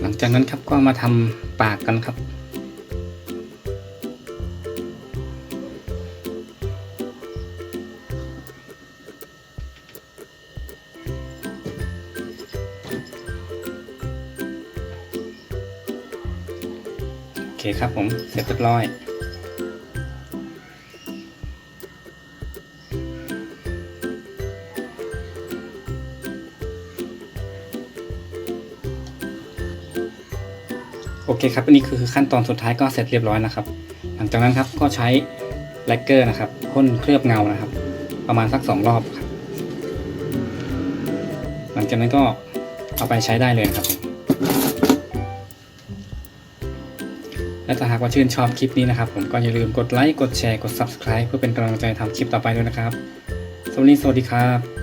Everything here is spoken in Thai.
หลังจากนั้นครับก็มาทำปากกันครับ โอเคครับผมเสร็จเรียบร้อย โอเคครับอันนี้คือขั้นตอนสุดท้ายก็เสร็จเรียบร้อยนะครับ หลังจากนั้นครับก็ใช้แลกเกอร์นะครับพ่นเคลือบเงานะครับ ประมาณสักสองรอบครับ หลังจากนั้นก็เอาไปใช้ได้เลยครับ และถ้าหากว่าชื่นชอบคลิปนี้นะครับ ผมก็อย่าลืมกดไลค์กดแชร์กด Subscribe เพื่อเป็นกำลังใจทำคลิปต่อไปด้วยนะครับสวัสดีสวัสดีครับ